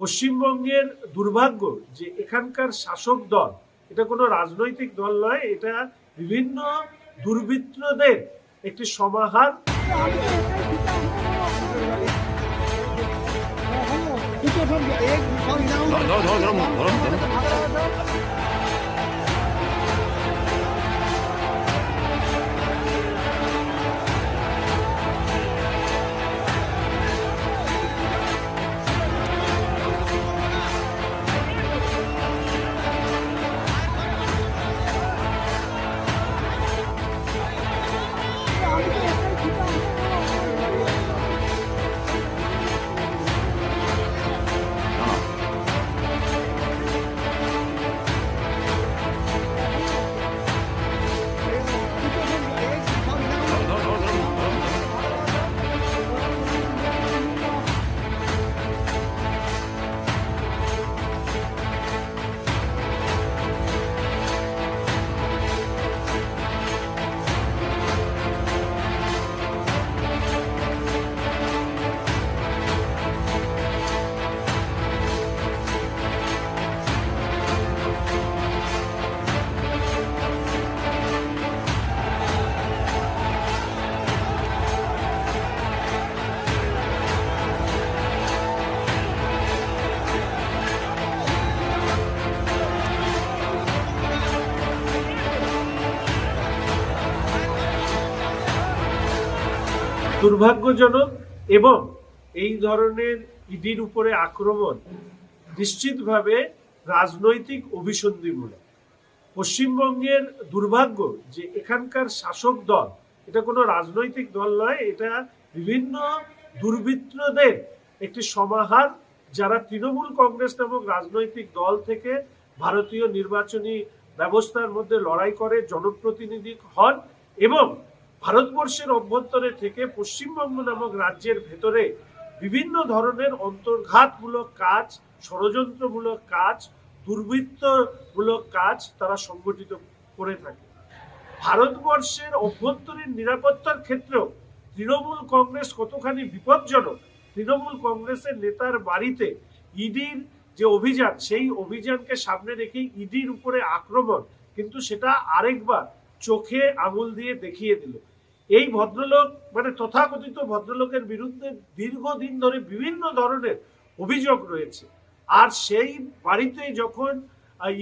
পশ্চিমবঙ্গের দুর্ভাগ্য যে এখানকার শাসক দল, এটা কোনো রাজনৈতিক দল নয়, এটা বিভিন্ন দুর্বৃত্তদের একটি সমাহার। দুর্ভাগ্যজনক এবং এই ধরনের ইডির উপরে আক্রমণ নিশ্চিতভাবে রাজনৈতিক অভিসন্ধিমূলক। পশ্চিমবঙ্গের দুর্ভাগ্য যে এখানকার শাসক দল, এটা কোনো রাজনৈতিক দল নয়, এটা বিভিন্ন দুর্বৃত্তদের একটি সমাহার যারা তৃণমূল কংগ্রেস নামক রাজনৈতিক দল থেকে ভারতীয় নির্বাচনী ব্যবস্থার মধ্যে লড়াই করে, জনপ্রতিনিধি হন এবং ভারতবর্ষের অভ্যন্তরে থেকে পশ্চিমবঙ্গ নামক রাজ্যের ভেতরে বিভিন্ন ধরনের অন্তর্ঘাতমূলক কাজ, ষড়যন্ত্রমূলক কাজ, দুর্বৃত্তমূলক কাজ তারা সংগঠিত করে থাকে। ভারতবর্ষের অভ্যন্তরীণ নিরাপত্তার ক্ষেত্রেও তৃণমূল কংগ্রেস কতখানি বিপজ্জনক, তৃণমূল কংগ্রেসের নেতার বাড়িতে ইডির যে অভিযান, সেই অভিযানকে সামনে রেখে ইডির উপরে আক্রমণ, কিন্তু সেটা আরেকবার চোখে আঙুল দিয়ে দেখিয়ে দিল। এই ভদ্রলোক মানে তথাকথিত ভদ্রলোকের বিরুদ্ধে দীর্ঘদিন ধরে বিভিন্ন ধরনের অভিযোগ রয়েছে। আর সেই বাড়িতে যখন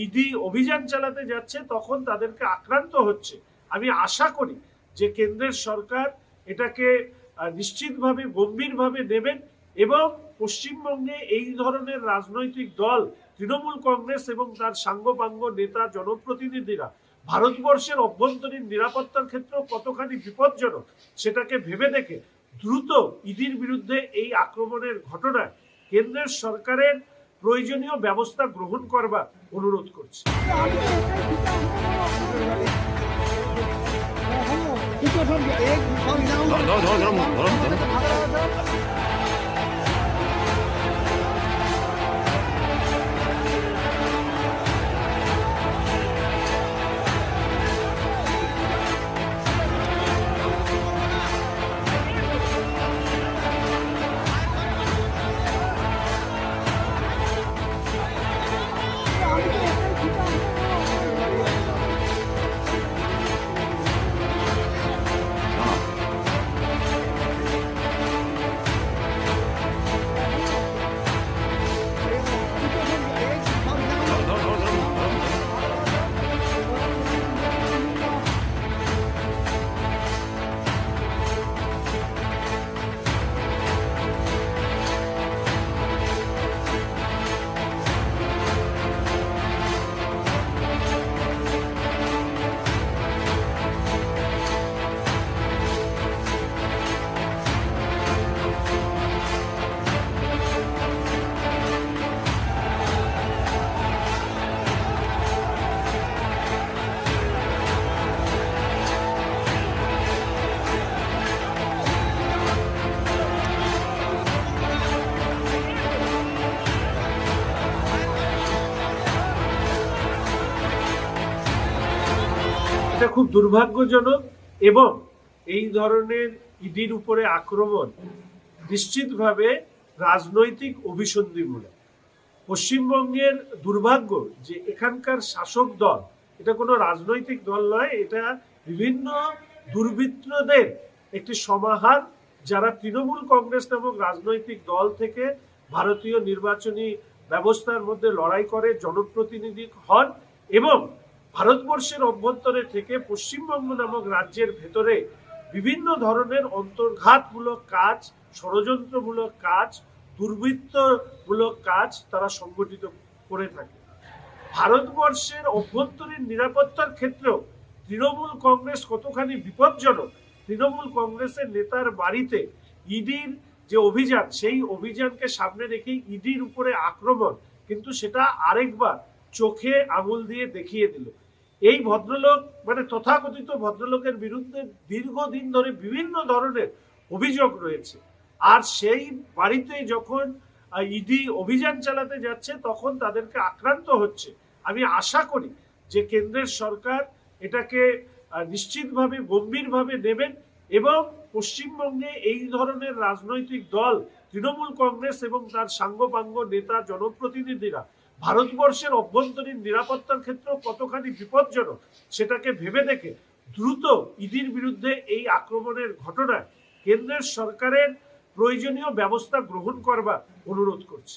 ইডি অভিযান চালাতে যাচ্ছে, তখন তাদেরকে আক্রান্ত হচ্ছে। আমি আশা করি যে কেন্দ্রের সরকার এটাকে নিশ্চিতভাবে, গম্ভীরভাবে নেবেন এবং পশ্চিমবঙ্গে এই ধরনের রাজনৈতিক দল, তৃণমূল কংগ্রেস এবং তার সাঙ্গপাঙ্গ নেতা, জনপ্রতিনিধিরা ভারতবর্ষের অভ্যন্তরীণ নিরাপত্তার ক্ষেত্রে কতখানি বিপজ্জনক, সেটাকে ভেবে দেখে দ্রুত ইডির বিরুদ্ধে এই আক্রমণের ঘটনায় কেন্দ্রের সরকারের প্রয়োজনীয় ব্যবস্থা গ্রহণ করবার অনুরোধ করছি। এটা খুব দুর্ভাগ্যজনক এবং এই ধরনের ইডির উপরে আক্রমণ নিশ্চিতভাবে রাজনৈতিক অভিসন্ধিমূলক। পশ্চিমবঙ্গের দুর্ভাগ্য যে এখানকার শাসক দল, এটা কোনো রাজনৈতিক দল নয়, এটা বিভিন্ন দুর্বৃত্তদের একটি সমাহার যারা তৃণমূল কংগ্রেস নামক রাজনৈতিক দল থেকে ভারতীয় নির্বাচনী ব্যবস্থার মধ্যে লড়াই করে, জনপ্রতিনিধি হন এবং ভারতবর্ষের অভ্যন্তরে থেকে পশ্চিমবঙ্গ নামক রাজ্যের ভেতরে বিভিন্ন ধরনের অন্তর্ঘাতমূলক কাজ, ষড়যন্ত্রমূলক কাজ, দুর্বৃত্তমূলক কাজ তারা সংগঠিত করে থাকে। ভারতবর্ষের অভ্যন্তরীণ নিরাপত্তার ক্ষেত্রেও তৃণমূল কংগ্রেস কতখানি বিপজ্জনক, তৃণমূল কংগ্রেসের নেতার বাড়িতে ইডির যে অভিযান, সেই অভিযানকে সামনে রেখেই ইডির উপরে আক্রমণ, কিন্তু সেটা আরেকবার চোখে আঙুল দিয়ে দেখিয়ে দিল। এই ভদ্রলোক মানে তথাকথিত ভদ্রলোকের বিরুদ্ধে দীর্ঘদিন ধরে বিভিন্ন ধরনের অভিযোগ রয়েছে। আর সেই বাড়িতে যখন ইডি অভিযান চালাতে যাচ্ছে, তখন তাদেরকে আক্রান্ত হচ্ছে। আমি আশা করি যে কেন্দ্রের সরকার এটাকে নিশ্চিতভাবে, গম্ভীরভাবে নেবেন এবং পশ্চিমবঙ্গে এই ধরনের রাজনৈতিক দল, তৃণমূল কংগ্রেস এবং তার সাঙ্গপাঙ্গ নেতা, জনপ্রতিনিধিরা ভারতবর্ষের অভ্যন্তরীণ নিরাপত্তার ক্ষেত্রেও কতখানি বিপজ্জনক সেটাকে ভেবে দেখে দ্রুত ইডির বিরুদ্ধে এই আক্রমণের ঘটনায় কেন্দ্রের সরকারের প্রয়োজনীয় ব্যবস্থা গ্রহণ করবার অনুরোধ করছি